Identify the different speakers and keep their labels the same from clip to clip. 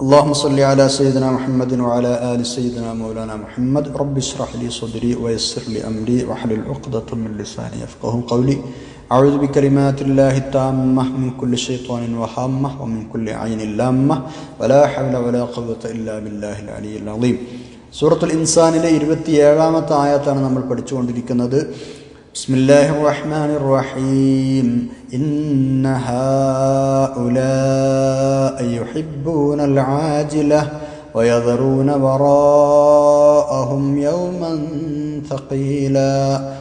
Speaker 1: اللهم صل على سيدنا محمد وعلى آل سيدنا مولانا محمد رب اشرح لي صدري ويسر لي أمري واحلل عقدة من لساني يفقه قولي أعوذ بكلمات الله التامة من كل شيطان وهامة ومن كل عين لامة ولا حول ولا قوة إلا بالله العلي العظيم സൂറത്തുൽ ഇൻസാനിലെ ഇരുപത്തിയേഴാമത്തെ ആയത്താണ് നമ്മൾ പഠിച്ചുകൊണ്ടിരിക്കുന്നത് ബിസ്മില്ലാഹി റഹ്മാൻ റഹീം ഇന്ന ഹാഉലാഇ യുഹിബ്ബൂനൽ ആജില ويذرون وراءهم يوما ثقيلا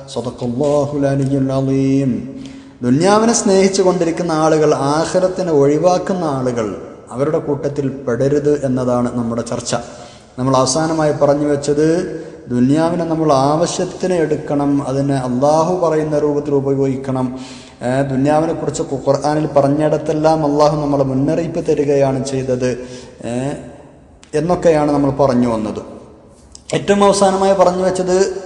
Speaker 1: صدق الله العلي العظيم ദുന്യാവിനെ സ്നേഹിച്ചു കൊണ്ടിരിക്കുന്ന ആളുകൾ ആഖിറത്തിനെ ഒഴിവാക്കുന്ന ആളുകൾ അവരുടെ കൂട്ടത്തിൽ പെടരുത് എന്നതാണ് നമ്മുടെ ചർച്ച നമ്മൾ അവസാനമായി പറഞ്ഞു വെച്ചത് ദുന്യാവിനെ നമ്മൾ ആവശ്യത്തിന് എടുക്കണം അതിനെ അള്ളാഹു പറയുന്ന രൂപത്തിൽ ഉപയോഗിക്കണം. ദുന്യാവിനെ കുറിച്ച് ഖുർആാനിൽ പറഞ്ഞിടത്തെല്ലാം അള്ളാഹു നമ്മളെ മുന്നറിയിപ്പ് തരികയാണ് ചെയ്തത്. എന്നൊക്കെയാണ് നമ്മൾ പറഞ്ഞു വന്നത്. ഏറ്റവും അവസാനമായി പറഞ്ഞു വെച്ചത്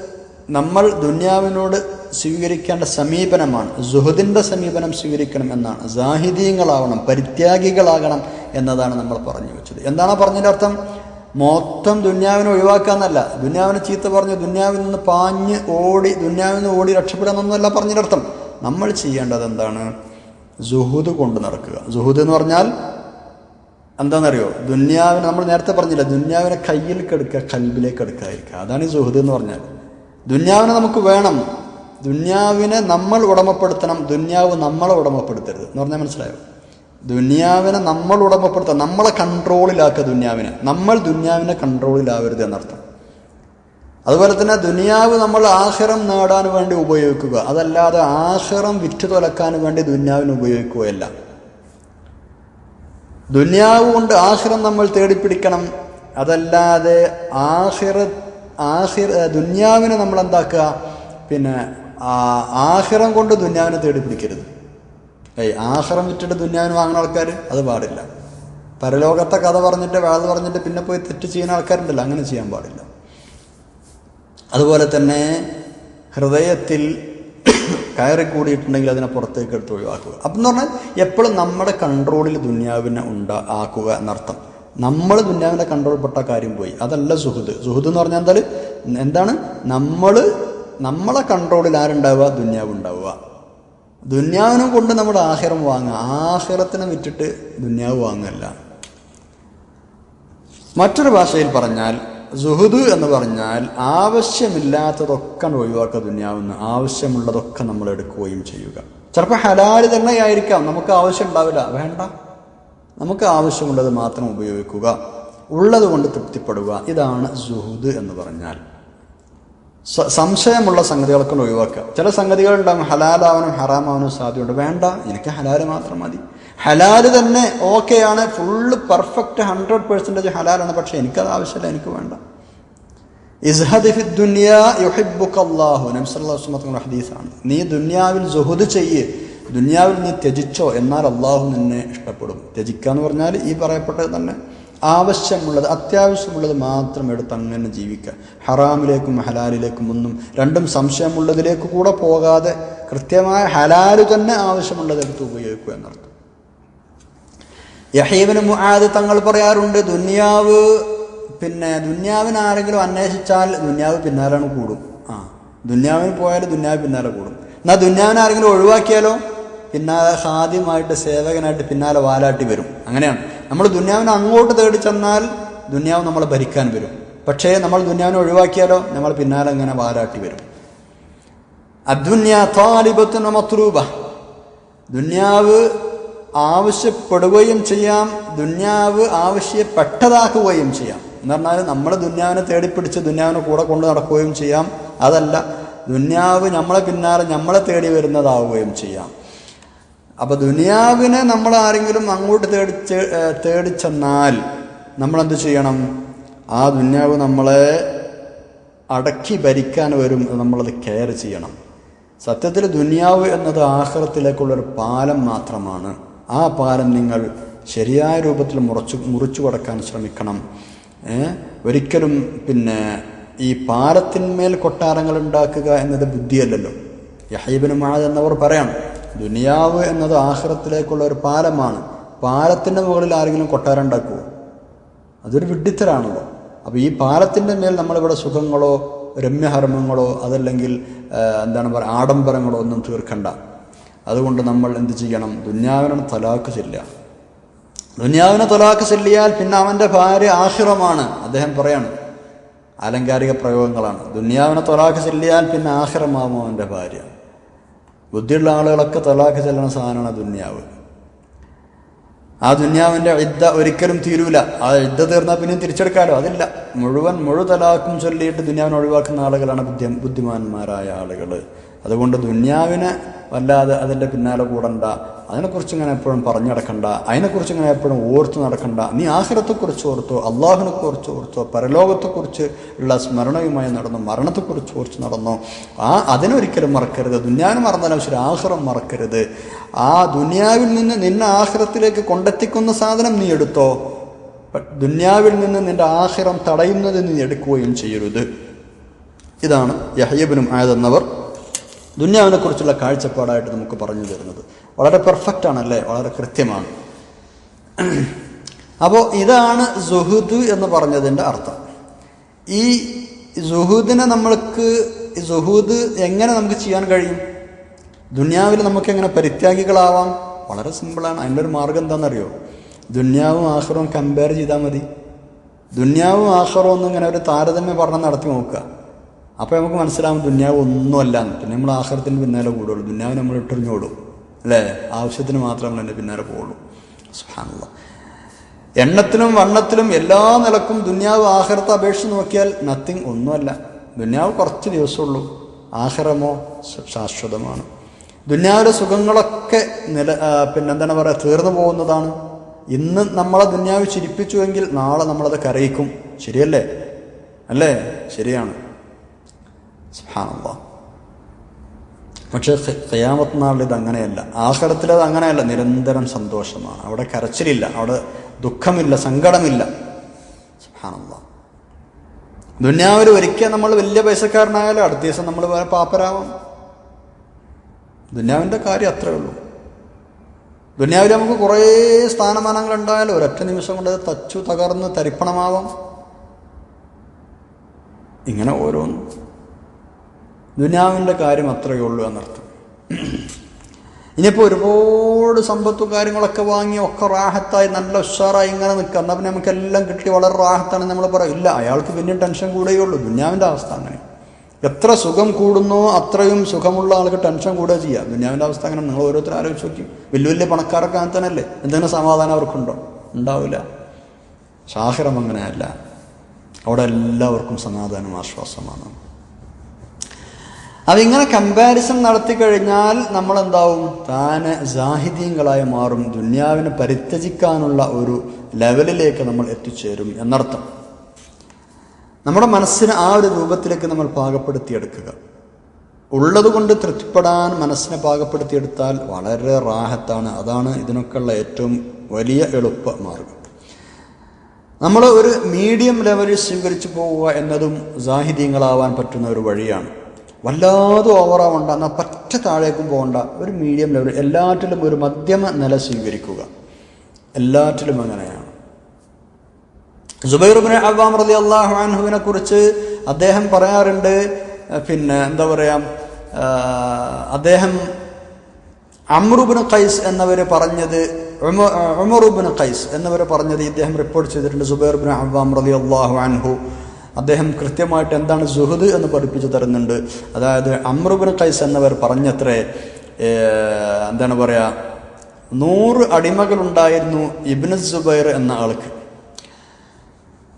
Speaker 1: നമ്മൾ ദുന്യാവിനോട് സ്വീകരിക്കേണ്ട സമീപനമാണ്. സുഹൃദിന്റെ സമീപനം സ്വീകരിക്കണം എന്നാണ്. സാഹിതീയങ്ങളാവണം പരിത്യാഗികളാകണം എന്നതാണ് നമ്മൾ പറഞ്ഞു വെച്ചത്. എന്താണ് പറഞ്ഞതിന്റെ അർത്ഥം? മൊത്തം ദുന്യാവിനെ ഒഴിവാക്കാന്നല്ല. ദുന്യാവിനെ ചീത്ത പറഞ്ഞ് ദുന്യാവിൽ നിന്ന് പാഞ്ഞ് ഓടി ദുന്യാവിൽ നിന്ന് ഓടി രക്ഷപ്പെടാമെന്നല്ല പറഞ്ഞിട്ടർത്ഥം നമ്മൾ ചെയ്യേണ്ടത് എന്താണ് ജുഹുദ് കൊണ്ട് നടക്കുക. ജുഹുദ് എന്ന് പറഞ്ഞാൽ എന്താണെന്നറിയോ? ദുന്യാവിനെ നമ്മൾ നേരത്തെ പറഞ്ഞില്ല ദുന്യാവിനെ കയ്യിൽ കെടുക്കുക കൽബിലേക്ക് എടുക്കാതിരിക്കുക. അതാണ് ഈ ജുഹുദ് എന്ന് പറഞ്ഞാൽ. ദുന്യാവിനെ നമുക്ക് വേണം. ദുന്യാവിനെ നമ്മൾ ഉടമപ്പെടുത്തണം. ദുന്യാവ് നമ്മളെ ഉടമപ്പെടുത്തരുത്. എന്ന് പറഞ്ഞാൽ മനസ്സിലായോ? ദുന്യാവിനെ നമ്മൾ ഉടമപ്പെടുത്തുക നമ്മളെ കൺട്രോളിലാക്കുക ദുന്യാവിനെ. നമ്മൾ ദുന്യാവിനെ കൺട്രോളിലാവരുത് എന്നർത്ഥം. അതുപോലെ തന്നെ ദുനിയാവ് നമ്മൾ ആഹ്റം നേടാൻ വേണ്ടി ഉപയോഗിക്കുക. അതല്ലാതെ ആഹ്റം വിറ്റ് തുലക്കാൻ വേണ്ടി ദുന്യാവിനെ ഉപയോഗിക്കുകയല്ല. ദുന്യാവ് കൊണ്ട് ആഹ്റം നമ്മൾ തേടിപ്പിടിക്കണം. അതല്ലാതെ ആഹിറ ആഹിർ ദുന്യാവിനെ നമ്മൾ എന്താക്കുക പിന്നെ ആഹിറം കൊണ്ട് ദുന്യാവിനെ തേടിപ്പിടിക്കരുത്. ഏയ് ആഹ്റം വിറ്റിട്ട് ദുന്യാവിന് വാങ്ങുന്ന ആൾക്കാർ അത് പാടില്ല. പരലോകത്തെ കഥ പറഞ്ഞിട്ട് വേള പറഞ്ഞിട്ട് പിന്നെ പോയി തെറ്റ് ചെയ്യുന്ന ആൾക്കാരുണ്ടല്ലോ അങ്ങനെ ചെയ്യാൻ പാടില്ല. അതുപോലെ തന്നെ ഹൃദയത്തിൽ കയറി കൂടിയിട്ടുണ്ടെങ്കിൽ അതിനെ പുറത്തേക്ക് എടുത്ത് ഒഴിവാക്കുക. അപ്പം എന്ന് പറഞ്ഞാൽ എപ്പോഴും നമ്മുടെ കൺട്രോളിൽ ദുന്യാവിനെ ഉണ്ടാ ആക്കുക എന്നർത്ഥം. നമ്മൾ ദുന്യാവിന്റെ കൺട്രോൾപ്പെട്ട കാര്യം പോയി. അതല്ല സുഹൃത്ത്. സുഹൃത്ത് എന്ന് പറഞ്ഞാൽ എന്താണ്? നമ്മൾ നമ്മളെ കൺട്രോളിൽ ആരുണ്ടാവുക? ദുന്യാവ് ഉണ്ടാവുക. ദുന്യാവിനെ കൊണ്ട് നമ്മുടെ ആഹിറം വാങ്ങുക. ആഹിറത്തിനെ വിറ്റിട്ട് ദുന്യാവ് വാങ്ങല്ല മറ്റൊരു ഭാഷയിൽ പറഞ്ഞാൽ സുഹുദ് എന്ന് പറഞ്ഞാൽ ആവശ്യമില്ലാത്തതൊക്കെ ഒഴിവാക്കുക ദുന്യാവെന്ന് ആവശ്യമുള്ളതൊക്കെ നമ്മൾ എടുക്കുകയും ചെയ്യുക. ചിലപ്പോൾ ഹലാൽ തന്നെ ആയിരിക്കാം നമുക്ക് ആവശ്യം ഉണ്ടാവില്ല. വേണ്ട. നമുക്ക് ആവശ്യമുള്ളത് മാത്രം ഉപയോഗിക്കുക. ഉള്ളത് കൊണ്ട് തൃപ്തിപ്പെടുക. ഇതാണ് സുഹുദ് എന്ന് പറഞ്ഞാൽ. സംശയമുള്ള സംഗതികളൊക്കെ ഒഴിവാക്കുക. ചില സംഗതികൾ ഉണ്ടാകും ഹലാലാവാനും ഹറാമാവാനും സാധ്യതയുണ്ട്. വേണ്ട എനിക്ക് ഹലാൽ മാത്രം മതി. ഹലാൽ തന്നെ ഓക്കെയാണ് ഫുള്ള് പെർഫെക്റ്റ് ഹൺഡ്രഡ് പെർസെന്റേജ് ഹലാലാണ് പക്ഷേ എനിക്കത് ആവശ്യമില്ല എനിക്ക് വേണ്ട. ഹദീസാണ്. നീ ദുന്യാവിൽ ജുഹുദ് ചെയ്യ്. ദുന്യാവിൽ നീ ത്യജിച്ചോ എന്നാൽ അള്ളാഹു നിന്നെ ഇഷ്ടപ്പെടും. ത്യജിക്കുക എന്ന് പറഞ്ഞാൽ ഈ പറയപ്പെട്ടത് തന്നെ ആവശ്യമുള്ളത് അത്യാവശ്യമുള്ളത് മാത്രം എടുത്ത് അങ്ങനെ ജീവിക്കുക. ഹറാമിലേക്കും ഹലാലിലേക്കും ഒന്നും രണ്ടും സംശയമുള്ളതിലേക്ക് കൂടെ പോകാതെ കൃത്യമായ ഹലാൽ തന്നെ ആവശ്യമുള്ളത് എടുത്ത് ഉപയോഗിക്കുക എന്നർത്ഥം. യഹീബിന് മുആദ് തങ്ങൾ പറയാറുണ്ട് ദുന്യാവ് പിന്നെ ദുന്യാവിന് ആരെങ്കിലും അന്വേഷിച്ചാൽ ദുന്യാവ് പിന്നാലാണ് കൂടും. ആ ദുന്യാവിന് പോയാൽ ദുന്യാവ് പിന്നാലെ കൂടും. എന്നാൽ ദുന്യാവിനെ ആരെങ്കിലും ഒഴിവാക്കിയാലോ? പിന്നാലെ ഹാദ്യമായിട്ട് സേവകനായിട്ട് പിന്നാലെ വാലാട്ടി വരും. അങ്ങനെയാണ്. നമ്മൾ ദുന്യാവിനെ അങ്ങോട്ട് തേടി ചെന്നാൽ ദുന്യാവ് നമ്മൾ ഭരിക്കാൻ വരും. പക്ഷേ നമ്മൾ ദുന്യാവിനെ ഒഴിവാക്കിയാലോ? നമ്മൾ പിന്നാലെ അങ്ങനെ വാരാട്ടി വരും. അദ്ദുന്യ താലിബത്തുന മത്രൂബ ദുന്യാവ് ആവശ്യപ്പെടുകയും ചെയ്യാം ദുന്യാവ് ആവശ്യപ്പെട്ടതാക്കുകയും ചെയ്യാം. എന്ന് പറഞ്ഞാൽ നമ്മൾ ദുന്യാവിനെ തേടിപ്പിടിച്ച് ദുന്യാവിനെ കൂടെ കൊണ്ട് നടക്കുകയും ചെയ്യാം. അതല്ല ദുന്യാവ് നമ്മളെ പിന്നാലെ നമ്മളെ തേടി വരുന്നതാവുകയും ചെയ്യാം. അപ്പൊ ദുനിയാവിനെ നമ്മൾ ആരെങ്കിലും അങ്ങോട്ട് തേടി തേടിച്ചെന്നാൽ നമ്മൾ എന്ത് ചെയ്യണം? ആ ദുന്യാവ് നമ്മളെ അടക്കി ഭരിക്കാൻ വരും നമ്മളത് കെയർ ചെയ്യണം. സത്യത്തിൽ ദുനിയാവ് എന്നത് ആഹ്റത്തിലേക്കുള്ളൊരു പാലം മാത്രമാണ്. ആ പാലം നിങ്ങൾ ശരിയായ രൂപത്തിൽ മുറച്ചു മുറിച്ചു കടക്കാൻ ശ്രമിക്കണം? ഒരിക്കലും പിന്നെ ഈ പാലത്തിന്മേൽ കൊട്ടാരങ്ങൾ ഉണ്ടാക്കുക എന്നത് ബുദ്ധിയല്ലല്ലോ. യഹീബിന് മാത് എന്നവർ പറയാണ്. ദുനിയാവ് എന്നത് ആഹ്റത്തിലേക്കുള്ള ഒരു പാലമാണ്. പാലത്തിന്റെ മുകളിൽ ആരെങ്കിലും കൊട്ടാരം ഉണ്ടാക്കുമോ അതൊരു വിഡ്ഢിത്തരാണല്ലോ. അപ്പോൾ ഈ പാലത്തിന്റെ മേൽ നമ്മളിവിടെ സുഖങ്ങളോ രമ്യഹർമ്മങ്ങളോ അതല്ലെങ്കിൽ എന്താണ് പറയുക ആഡംബരങ്ങളോ ഒന്നും തീർക്കണ്ട. അതുകൊണ്ട് നമ്മൾ എന്ത് ചെയ്യണം? ദുന്യാവിനെ തലാക്ക് ചെല്ലുക. ദുന്യാവിനെ തലാക്ക് ചെല്ലിയാൽ പിന്നെ അവന്റെ ഭാര്യ ആഹിറമാണ്. അദ്ദേഹം പറയാണ് ആലങ്കാരിക പ്രയോഗങ്ങളാണ്. ദുന്യാവിനെ തൊലാക്ക് ചെല്ലിയാൽ പിന്നെ ആഹിറമാവും അവന്റെ ഭാര്യ. ബുദ്ധിയുള്ള ആളുകളൊക്കെ തലാഖ് ചെല്ലണ സാധനമാണ് ദുന്യാവ്. ആ ദുന്യാവിന്റെ ഇദ്ദ ഒരിക്കലും തീരൂല. ആ ഇദ്ദ തീർന്നാൽ പിന്നെയും തിരിച്ചെടുക്കാലോ? അതില്ല. മുഴുവൻ മുഴു തലാക്കും ചൊല്ലിയിട്ട് ദുന്യാവിനെ ഒഴിവാക്കുന്ന ആളുകളാണ് ബുദ്ധി ബുദ്ധിമാന്മാരായ ആളുകൾ അതുകൊണ്ട് ദുന്യാവിനെ വല്ലാതെ അതിന്റെ പിന്നാലെ കൂടണ്ട. അതിനെക്കുറിച്ച് ഇങ്ങനെ എപ്പോഴും പറഞ്ഞു നടക്കണ്ട. അതിനെക്കുറിച്ച് ഇങ്ങനെ എപ്പോഴും ഓർത്ത് നടക്കണ്ട. നീ ആഹ്രത്തെക്കുറിച്ച് ഓർത്തോ അള്ളാഹിനെക്കുറിച്ച് ഓർത്തോ പരലോകത്തെക്കുറിച്ച് ഉള്ള സ്മരണയുമായി നടന്നു മരണത്തെക്കുറിച്ച് ഓർത്ത് നടന്നു. ആ അതിനൊരിക്കലും മറക്കരുത്. ദുന്യാവിനെ മറന്നാലും ശരി ആഹ്റം മറക്കരുത്. ആ ദുന്യാവിൽ നിന്ന് നിന്നെ ആഹ്റത്തിലേക്ക് കൊണ്ടെത്തിക്കുന്ന സാധനം നീ എടുത്തോ? ദുന്യാവിൽ നിന്ന് നിന്റെ ആഹിറം തടയുന്നത് നീ എടുക്കുകയും ചെയ്യരുത്. ഇതാണ് യഹയ്യബിനും ആയതെന്നവർ ദുന്യാവിനെ കുറിച്ചുള്ള കാഴ്ചപ്പാടായിട്ട് നമുക്ക് പറഞ്ഞു തരുന്നത്. വളരെ പെർഫെക്റ്റ് ആണല്ലേ? വളരെ കൃത്യമാണ്. അപ്പോൾ ഇതാണ് സുഹുദ് എന്ന് പറഞ്ഞതിന്റെ അർത്ഥം. ഈ സുഹുദിനെ നമ്മൾക്ക് സുഹൂദ് എങ്ങനെ നമുക്ക് ചെയ്യാൻ കഴിയും? ദുന്യാവിൽ നമുക്ക് എങ്ങനെ പരിത്യാഗികളാവാം? വളരെ സിമ്പിളാണ് അതിന്റെ ഒരു മാർഗം എന്താണെന്നറിയോ? ദുന്യാവും ആഹ്റവും കമ്പയർ ചെയ്താൽ മതി. ദുന്യാവും ആഹ്റവും ഒന്നും ഇങ്ങനെ ഒരു താരതമ്യ പഠനം നടത്തി നോക്കുക. അപ്പോൾ നമുക്ക് മനസ്സിലാവും ദുന്യാവ് ഒന്നുമല്ല പിന്നെ നമ്മൾ ആഹാരത്തിന് പിന്നാലെ കൂടുള്ളൂ. ദുന്യാവ് നമ്മൾ ഇട്ടറിഞ്ഞോടും അല്ലേ? ആവശ്യത്തിന് മാത്രം നമ്മൾ എന്റെ പിന്നാലെ പോകുള്ളൂ. സുഹാനുള്ള എണ്ണത്തിലും വണ്ണത്തിലും എല്ലാ നിലക്കും ദുന്യാവ് ആഹാരത്തെ അപേക്ഷിച്ച് നോക്കിയാൽ നത്തിങ് ഒന്നുമല്ല. ദുന്യാവ് കുറച്ച് ദിവസമുള്ളൂ. ആഹാരമോ ശാശ്വതമാണ്. ദുന്യാവിലെ സുഖങ്ങളൊക്കെ നില പിന്നെ എന്താണ് പറയുക തീർന്നു പോകുന്നതാണ്. ഇന്ന് നമ്മളെ ദുന്യാവ് ചിരിപ്പിച്ചുവെങ്കിൽ നാളെ നമ്മളത് കരയിക്കും. ശരിയല്ലേ? അല്ലേ? ശരിയാണ്. സുബ്ഹാനല്ലാഹ് പക്ഷേ ഖിയാമത്ത് നാളിൽ അങ്ങനെയല്ല ആഹ്റത്തിൽ അത് അങ്ങനെയല്ല. നിരന്തരം സന്തോഷമാണ്. അവിടെ കരച്ചിലില്ല. അവിടെ ദുഃഖമില്ല. സങ്കടമില്ല. സുഹാനുള്ള ദുന്യാവിൽ ഒരിക്കൽ നമ്മൾ വലിയ പൈസക്കാരനായാലും അടുത്ത ദിവസം നമ്മൾ വേറെ പാപ്പരാവാം. ദുന്യാവിന്റെ കാര്യം അത്രേ ഉള്ളൂ. ദുന്യാവിൽ നമുക്ക് കുറേ സ്ഥാനമാനങ്ങൾ ഉണ്ടായാലും ഒരൊറ്റ നിമിഷം കൊണ്ട് തച്ചു തകർന്ന് തരിപ്പണമാവാം. ഇങ്ങനെ ഓരോന്നും. ദുനിയാവിന്റെ കാര്യം അത്രയേ ഉള്ളൂ എന്നർത്ഥം. ഇനിയിപ്പോൾ ഒരുപാട് സമ്പത്തും കാര്യങ്ങളൊക്കെ വാങ്ങി ഒക്കെ റാഹത്തായി നല്ല ഉഷാറായി ഇങ്ങനെ നിൽക്കുക. എന്നാൽ പിന്നെ നമുക്കെല്ലാം കിട്ടി വളരെ റാഹത്താണ് നമ്മൾ പറയും. ഇല്ല അയാൾക്ക് പിന്നെ ടെൻഷൻ കൂടുകയുള്ളൂ ദുന്യാവിന്റെ അവസ്ഥ അങ്ങനെ. എത്ര സുഖം കൂടുന്നോ അത്രയും സുഖമുള്ള ആൾക്ക് ടെൻഷൻ കൂടുക ചെയ്യുക ദുന്യാവിന്റെ അവസ്ഥ അങ്ങനെ നിങ്ങൾ ഓരോരുത്തർ ആലോചിച്ച് നോക്കി. വലിയ വലിയ പണക്കാരൊക്കെ അങ്ങനെ തന്നെയല്ലേ? എന്തെങ്കിലും സമാധാനം അവർക്കുണ്ടോ? ഉണ്ടാവില്ല. ഷാഹിറം അങ്ങനെയല്ല. അവിടെ എല്ലാവർക്കും സമാധാനം ആശ്വാസമാണ്. അതിങ്ങനെ കമ്പാരിസൺ നടത്തി കഴിഞ്ഞാൽ നമ്മൾ എന്താവും താന് ജാഹിദീങ്ങളായി മാറും. ദുന്യാവിനെ പരിത്യജിക്കാനുള്ള ഒരു ലെവലിലേക്ക് നമ്മൾ എത്തിച്ചേരും എന്നർത്ഥം. നമ്മുടെ മനസ്സിനെ ആ ഒരു രൂപത്തിലേക്ക് നമ്മൾ പാകപ്പെടുത്തിയെടുക്കുക. ഉള്ളതുകൊണ്ട് തൃപ്തിപ്പെടാൻ മനസ്സിനെ പാകപ്പെടുത്തിയെടുത്താൽ വളരെ റാഹത്താണ്. അതാണ് ഇതിനൊക്കെയുള്ള ഏറ്റവും വലിയ എളുപ്പ മാർഗം. നമ്മൾ ഒരു മീഡിയം ലെവലിൽ സ്വീകരിച്ചു പോവുക എന്നതും സാഹിത്യങ്ങളാവാൻ പറ്റുന്ന ഒരു വഴിയാണ്. വല്ലാതെ ഓവറാവണ്ട എന്നാൽ പറ്റ താഴേക്കും പോകണ്ട. ഒരു മീഡിയം ലെവൽ എല്ലാറ്റിലും ഒരു മധ്യമ നില സ്വീകരിക്കുക. എല്ലാറ്റിലും അങ്ങനെയാണ്. ജുബൈറുബിന് അവാം റലി അള്ളാഹു അൻഹുവിനെ കുറിച്ച് അദ്ദേഹം പറയാറുണ്ട്. പിന്നെ എന്താ പറയുക അദ്ദേഹം അമ്രുബിന് ഖൈസ് എന്നവർ പറഞ്ഞത് ഉമറുബിന് ഖൈസ് എന്നവർ പറഞ്ഞത് ഇദ്ദേഹം റിപ്പോർട്ട് ചെയ്തിട്ടുണ്ട് സുബൈർ ബിൻ അവാം റലി അള്ളാഹു അൻഹു. അദ്ദേഹം കൃത്യമായിട്ട് എന്താണ് സുഹദ് എന്ന് പഠിപ്പിച്ചു തരുന്നുണ്ട്. അതായത് അമ്രുബിൻ കൈസ് എന്നവർ പറഞ്ഞത്രേ എന്താണ് പറയുക നൂറ് അടിമകളുണ്ടായിരുന്നു ഇബ്നു സുബൈർ എന്ന ആൾക്ക്.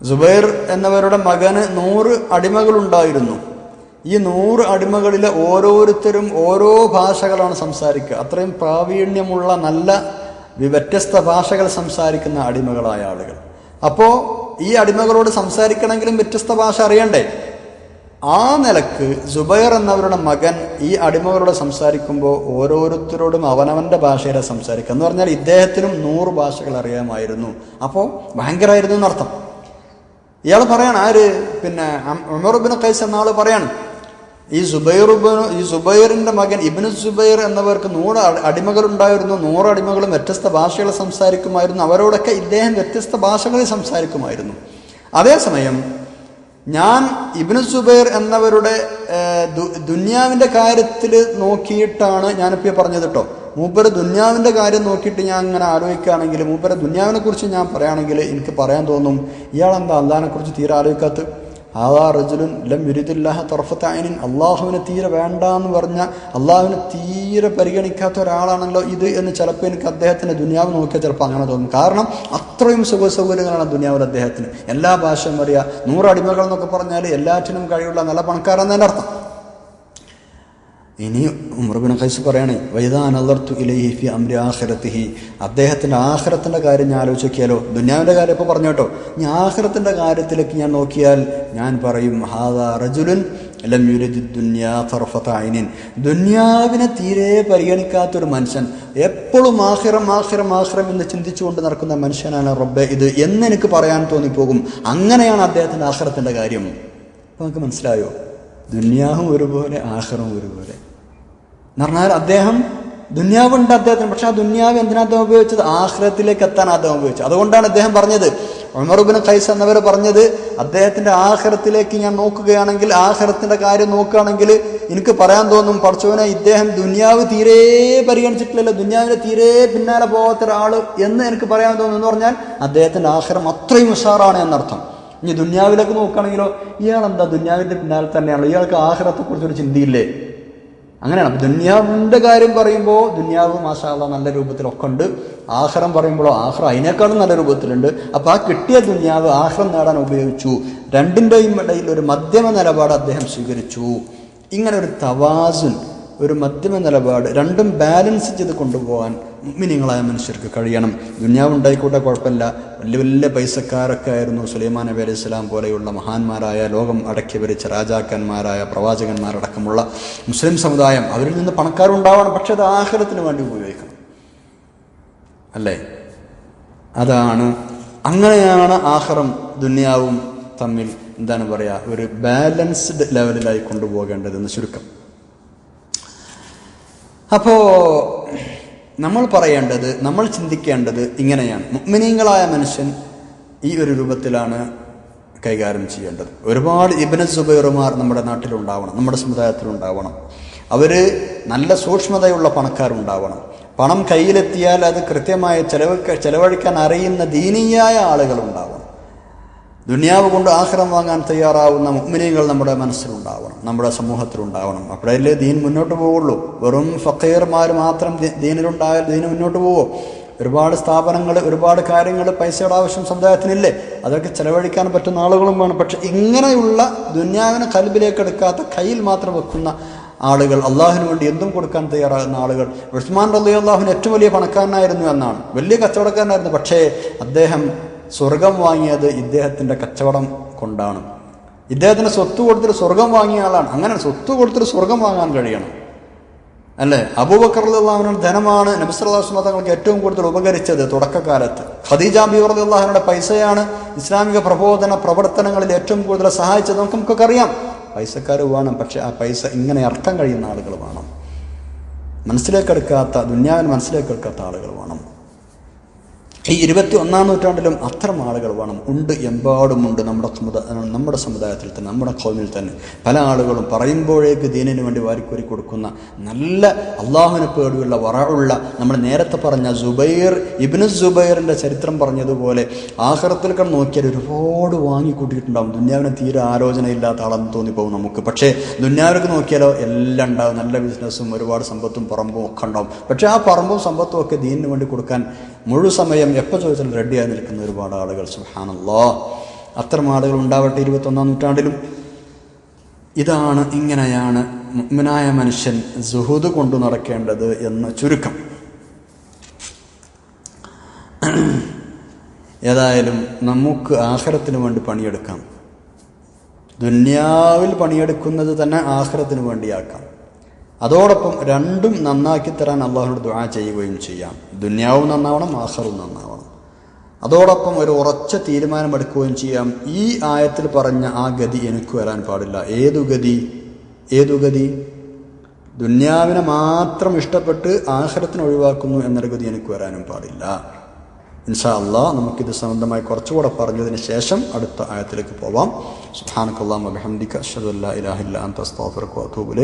Speaker 1: സുബൈർ എന്നവരുടെ മകന് നൂറ് അടിമകളുണ്ടായിരുന്നു. ഈ നൂറ് അടിമകളിലെ ഓരോരുത്തരും ഓരോ ഭാഷകളാണ് സംസാരിക്കുക. അത്രയും പ്രാവീണ്യമുള്ള നല്ല വ്യത്യസ്ത ഭാഷകൾ സംസാരിക്കുന്ന അടിമകളായ ആളുകൾ. അപ്പോൾ ഈ അടിമകളോട് സംസാരിക്കണമെങ്കിലും വ്യത്യസ്ത ഭാഷ അറിയണ്ടേ? ആ നിലയ്ക്ക് ജുബൈർ എന്നവരുടെ മകൻ ഈ അടിമകളോട് സംസാരിക്കുമ്പോൾ ഓരോരുത്തരോടും അവനവന്റെ ഭാഷയിലെ സംസാരിക്കുക. എന്ന് പറഞ്ഞാൽ ഇദ്ദേഹത്തിനും നൂറ് ഭാഷകൾ അറിയാമായിരുന്നു. അപ്പോൾ ഭയങ്കരമായിരുന്നു എന്നർത്ഥം. ഇയാൾ പറയാണ് ആര്? പിന്നെ ഉമർബിൻ ഖൈസ് എന്ന ആൾ പറയാണ് ഈ സുബൈറുബിന് ഈ സുബൈറിന്റെ മകൻ ഇബിന് സുബൈർ എന്നവർക്ക് നൂറ് അടിമകളുണ്ടായിരുന്നു നൂറ് അടിമകളും വ്യത്യസ്ത ഭാഷകൾ സംസാരിക്കുമായിരുന്നു അവരോടൊക്കെ ഇദ്ദേഹം വ്യത്യസ്ത ഭാഷകളിൽ സംസാരിക്കുമായിരുന്നു. അതേസമയം ഞാൻ ഇബിന് സുബൈർ എന്നവരുടെ ദുന്യാവിന്റെ കാര്യത്തിൽ നോക്കിയിട്ടാണ് ഞാനിപ്പോൾ പറഞ്ഞത് കേട്ടോ. മൂപ്പര് ദുന്യാവിന്റെ കാര്യം നോക്കിയിട്ട് ഞാൻ ഇങ്ങനെ ആലോചിക്കുകയാണെങ്കിൽ മൂപ്പര് ദുന്യാവിനെ കുറിച്ച് ഞാൻ പറയുകയാണെങ്കിൽ എനിക്ക് പറയാൻ തോന്നും ഇയാളെന്താ അള്ളഹാനെ കുറിച്ച് തീരെ ആലോചിക്കാത്ത? ആദാ റജുലുൻ ലം യുരിദുല്ലാഹ തറഫത്തായനിൻ അള്ളാഹുവിനെ തീരെ വേണ്ട എന്ന് പറഞ്ഞ അള്ളാഹുവിനെ തീരെ പരിഗണിക്കാത്ത ഒരാളാണല്ലോ ഇത് എന്ന് ചിലപ്പോൾ എനിക്ക് അദ്ദേഹത്തിന്റെ ദുനിയാവ് നോക്കിയാൽ ചിലപ്പോൾ അങ്ങനെ തോന്നും. കാരണം അത്രയും സുഖ സൗകര്യങ്ങളാണ് ദുനിയാവിൽ അദ്ദേഹത്തിന്. എല്ലാ ഭാഷയും അറിയാം. നൂറ് അടിമകൾ എന്നൊക്കെ പറഞ്ഞാൽ എല്ലാറ്റിനും കഴിവുള്ള നല്ല പണക്കാരെന്നതിന്റെ അർത്ഥം. ഇനി ഉമർബിൻ ഖൈസ് പറയാണ് വൈദാൻ അലർത്തു ഇലൈഹി ഫി അമ്രി ആഖിറത്തിഹി. അദ്ദേഹത്തിന്റെ ആഹ്റത്തിന്റെ കാര്യം ഞാൻ ആലോചിക്കിയാലോ ദുന്യാവിന്റെ കാര്യം ഇപ്പോൾ പറഞ്ഞു കേട്ടോ ഇനി ആഹ്റത്തിന്റെ കാര്യത്തിലേക്ക് ഞാൻ നോക്കിയാൽ ഞാൻ പറയും ഹാദാ റജുലുൻ ലം യുരിദ് ദുന്യാ ഫർഫത്തായിനിൻ ദുന്യാവിനെ തീരെ പരിഗണിക്കാത്തൊരു മനുഷ്യൻ എപ്പോഴും ആഹിറം ആഹിറം ആഹിറം എന്ന് ചിന്തിച്ചുകൊണ്ട് നടക്കുന്ന മനുഷ്യനാണ് റബ്ബെ. ഇത് എന്നെനിക്ക് പറയാൻ തോന്നിപ്പോകും. അങ്ങനെയാണ് അദ്ദേഹത്തിന്റെ ആഹ്റത്തിന്റെ കാര്യം. അപ്പോൾ നമുക്ക് മനസ്സിലായോ? ദുന്യാവും ഒരുപോലെ ആഹ്റവും ഒരുപോലെ. എന്ന് പറഞ്ഞാൽ അദ്ദേഹം ദുന്യാവുണ്ട് അദ്ദേഹത്തിന്. പക്ഷെ ആ ദുന്യാവ് എന്തിനാ അദ്ദേഹം ഉപയോഗിച്ചത്? ആഹ്റത്തിലേക്ക് എത്താൻ അദ്ദേഹം ഉപയോഗിച്ചത്. അതുകൊണ്ടാണ് അദ്ദേഹം പറഞ്ഞത്. ഉമറുബിൻ ഖൈസ് എന്നവർ പറഞ്ഞത് അദ്ദേഹത്തിന്റെ ആഹ്റത്തിലേക്ക് ഞാൻ നോക്കുകയാണെങ്കിൽ ആഹ്റത്തിന്റെ കാര്യം നോക്കുകയാണെങ്കിൽ എനിക്ക് പറയാൻ തോന്നും പറച്ചോനെ ഇദ്ദേഹം ദുന്യാവ് തീരെ പരിഗണിച്ചിട്ടില്ലല്ലോ. ദുന്യാവിന്റെ തീരെ പിന്നാലെ പോകാത്ത ഒരാൾ എന്ന് എനിക്ക് പറയാൻ തോന്നും എന്ന് പറഞ്ഞാൽ അദ്ദേഹത്തിന്റെ ആഹ്റം അത്രയും ഉഷാറാണ് എന്നർത്ഥം. ഇനി ദുന്യാവിലേക്ക് നോക്കുകയാണെങ്കിലോ ഇയാൾ എന്താ ദുന്യാവിന്റെ പിന്നാലെ തന്നെയാണല്ലോ? ഇയാൾക്ക് ആഹ്റത്തെ കുറിച്ചൊരു ചിന്തയില്ലേ? അങ്ങനെയാണ്. ദുന്യാവിന്റെ കാര്യം പറയുമ്പോൾ ദുന്യാവ് മാഷാള്ള നല്ല രൂപത്തിലൊക്കെ ഉണ്ട് ആഹ്റം പറയുമ്പോഴോ ആഹ്റം അതിനേക്കാളും നല്ല രൂപത്തിലുണ്ട്. അപ്പോൾ ആ കിട്ടിയ ദുന്യാവ് ആഹ്റം നേടാൻ ഉപയോഗിച്ചു. രണ്ടിന്റെയും ഇടയിൽ ഒരു മധ്യമ നിലപാട് അദ്ദേഹം സ്വീകരിച്ചു. ഇങ്ങനെ ഒരു തവാസുൻ ഒരു മധ്യമ നിലപാട് രണ്ടും ബാലൻസ് ചെയ്ത് കൊണ്ടുപോകാൻ മിനിങ്ങളായ മനുഷ്യർക്ക് കഴിയണം. ദുന്യാവുണ്ടായിക്കോട്ടെ കുഴപ്പമില്ല. വലിയ വലിയ പൈസക്കാരൊക്കെ ആയിരുന്നു സുലൈമാൻ നബി അലൈഹി സ്വലാം പോലെയുള്ള മഹാന്മാരായ ലോകം അടക്കി ഭരിച്ച രാജാക്കന്മാരായ പ്രവാചകന്മാരടക്കമുള്ള മുസ്ലിം സമുദായം. അവരിൽ നിന്ന് പണക്കാരുണ്ടാവണം പക്ഷെ അത് ആഹാരത്തിന് വേണ്ടി ഉപയോഗിക്കണം. അല്ലേ? അതാണ്. അങ്ങനെയാണ് ആഹാരം ദുന്യാവും തമ്മിൽ എന്താണ് പറയുക ഒരു ബാലൻസ്ഡ് ലെവലിലായി കൊണ്ടുപോകേണ്ടതെന്ന് ചുരുക്കം. അപ്പോ നമ്മൾ പറയേണ്ടത് നമ്മൾ ചിന്തിക്കേണ്ടത് ഇങ്ങനെയാണ്. മുഗ്മിനീങ്ങളായ മനുഷ്യൻ ഈ ഒരു രൂപത്തിലാണ് കൈകാര്യം ചെയ്യേണ്ടത്. ഒരുപാട് ഇബിന സുബൈറുമാർ നമ്മുടെ നാട്ടിലുണ്ടാവണം നമ്മുടെ സമുദായത്തിലുണ്ടാവണം. അവർ നല്ല സൂക്ഷ്മതയുള്ള പണക്കാരുണ്ടാവണം. പണം കയ്യിലെത്തിയാൽ അത് കൃത്യമായി ചെലവ് ചെലവഴിക്കാൻ അറിയുന്ന ദീനീയായ ആളുകൾ ഉണ്ടാവണം ദുനിയാവ് കൊണ്ട് ആഹ്റം വാങ്ങാൻ തയ്യാറാവുന്ന മുഗ്മിനികൾ നമ്മുടെ മനസ്സിലുണ്ടാവണം നമ്മുടെ സമൂഹത്തിലുണ്ടാവണം. അപ്പോഴല്ലേ ദീൻ മുന്നോട്ട് പോവുള്ളൂ. വെറും ഫക്കീർമാർ മാത്രം ദീനിലുണ്ടായാൽ ദീന് മുന്നോട്ട് പോവോ? ഒരുപാട് സ്ഥാപനങ്ങൾ ഒരുപാട് കാര്യങ്ങൾ പൈസയുടെ ആവശ്യം സമുദായത്തിനില്ലേ? അതൊക്കെ ചെലവഴിക്കാൻ പറ്റുന്ന ആളുകളും വേണം. പക്ഷെ ഇങ്ങനെയുള്ള ദുന്യാവിനെ കൽബിലേക്ക് എടുക്കാത്ത കയ്യിൽ മാത്രം വെക്കുന്ന ആളുകൾ അള്ളാഹുവിന് വേണ്ടി എന്തും കൊടുക്കാൻ തയ്യാറാകുന്ന ആളുകൾ ഉസ്മാൻ റലി അള്ളാഹുവിന് ഏറ്റവും വലിയ പണക്കാരനായിരുന്നു എന്നാണ്. വലിയ കച്ചവടക്കാരനായിരുന്നു. പക്ഷേ അദ്ദേഹം സ്വർഗം വാങ്ങിയത് ഇദ്ദേഹത്തിന്റെ കച്ചവടം കൊണ്ടാണ്. ഇദ്ദേഹത്തിന് സ്വത്ത് കൊടുത്തിട്ട് സ്വർഗം വാങ്ങിയ ആളാണ്. അങ്ങനെ സ്വത്ത് കൊടുത്തിട്ട് സ്വർഗം വാങ്ങാൻ കഴിയണം. അല്ലേ? അബൂബക്കർ അള്ളാഹുവിനുള്ള ധനമാണ് നബിസ്വല്ലാസ്മ തങ്ങൾക്ക് ഏറ്റവും കൂടുതൽ ഉപകരിച്ചത് തുടക്കകാലത്ത്. ഖദീജ ബിവർ അള്ളാഹുവിന്റെ പൈസയാണ് ഇസ്ലാമിക പ്രബോധന പ്രവർത്തനങ്ങളിൽ ഏറ്റവും കൂടുതൽ സഹായിച്ചത്. നമുക്ക് നമുക്കൊക്കെ അറിയാം പൈസക്കാർ വേണം പക്ഷെ ആ പൈസ ഇങ്ങനെ അർത്ഥം കഴിയുന്ന ആളുകൾ വേണം. മനസ്സിലേക്കെടുക്കാത്ത ദുന്യാവിന് മനസ്സിലേക്കെടുക്കാത്ത ആളുകൾ വേണം. ഈ ഇരുപത്തി ഒന്നാം നൂറ്റാണ്ടിലും അത്തരം ആളുകൾ വേണം. ഉണ്ട് എമ്പാടുമുണ്ട് നമ്മുടെ സമുദായ നമ്മുടെ സമുദായത്തിൽ തന്നെ നമ്മുടെ കോമിൽ തന്നെ. പല ആളുകളും പറയുമ്പോഴേക്ക് ദീനിന് വേണ്ടി വാരിക്കോരി കൊടുക്കുന്ന നല്ല അള്ളാഹുവിനെ പേടിയുള്ള വറവുള്ള നമ്മൾ നേരത്തെ പറഞ്ഞ ജുബൈർ ഇബിന് ജുബൈറിന്റെ ചരിത്രം പറഞ്ഞതുപോലെ ആഹ്റത്തിൽ കണ്ട് നോക്കിയാൽ ഒരുപാട് വാങ്ങിക്കൂട്ടിയിട്ടുണ്ടാവും. ദുന്യാവിനെ തീരെ ആലോചനയില്ലാത്ത ആളെന്ന് തോന്നിപ്പോകും നമുക്ക്. പക്ഷേ ദുന്യാവിലേക്ക് നോക്കിയാലോ എല്ലാം ഉണ്ടാവും. നല്ല ബിസിനസ്സും ഒരുപാട് സമ്പത്തും പറമ്പും ഒക്കെ ഉണ്ടാവും. പക്ഷേ ആ പറമ്പും സമ്പത്തും ഒക്കെ ദീനിന് വേണ്ടി കൊടുക്കാൻ മുഴു സമയം എപ്പോൾ ചോദിച്ചാലും റെഡിയായി നിൽക്കുന്ന ഒരുപാട് ആളുകൾ സുഹാനല്ലോ അത്തരം ആളുകൾ ഉണ്ടാവട്ടെ ഇരുപത്തൊന്നാം നൂറ്റാണ്ടിലും. ഇതാണ് ഇങ്ങനെയാണ് മുഗ്മനായ മനുഷ്യൻ സുഹൃദ് കൊണ്ടു നടക്കേണ്ടത് എന്ന് ചുരുക്കം. ഏതായാലും നമുക്ക് ആഹാരത്തിന് വേണ്ടി പണിയെടുക്കാം. ദുന്യാവിൽ പണിയെടുക്കുന്നത് തന്നെ ആഹാരത്തിന് വേണ്ടിയാക്കാം. അതോടൊപ്പം രണ്ടും നന്നാക്കി തരാൻ അള്ളാഹുനോട് ദുആ ചെയ്യുകയും ചെയ്യാം. ദുന്യാവും നന്നാവണം ആഹറും നന്നാവണം. അതോടൊപ്പം ഒരു ഉറച്ച തീരുമാനമെടുക്കുകയും ചെയ്യാം. ഈ ആയത്തിൽ പറഞ്ഞ ആ ഗതി എനിക്ക് വരാൻ പാടില്ല. ഏതു ഗതി? ഏതു ഗതി? ദുന്യാവിനെ മാത്രം ഇഷ്ടപ്പെട്ട് ആഹരത്തിന് ഒഴിവാക്കുന്നു എന്നൊരു ഗതി എനിക്ക് വരാനും പാടില്ല. ഇൻഷാ അള്ളാ നമുക്കിത് സംബന്ധമായി കുറച്ചുകൂടെ പറഞ്ഞതിന് ശേഷം അടുത്ത ആയത്തിലേക്ക് പോവാം. സുബ്ഹാനക്കല്ലാഹു വബിഹംദിക അഷ്ഹദു അല്ലാ ഇലാഹ ഇല്ല അൻത അസ്തഗ്ഫിറുക വഅതൂബു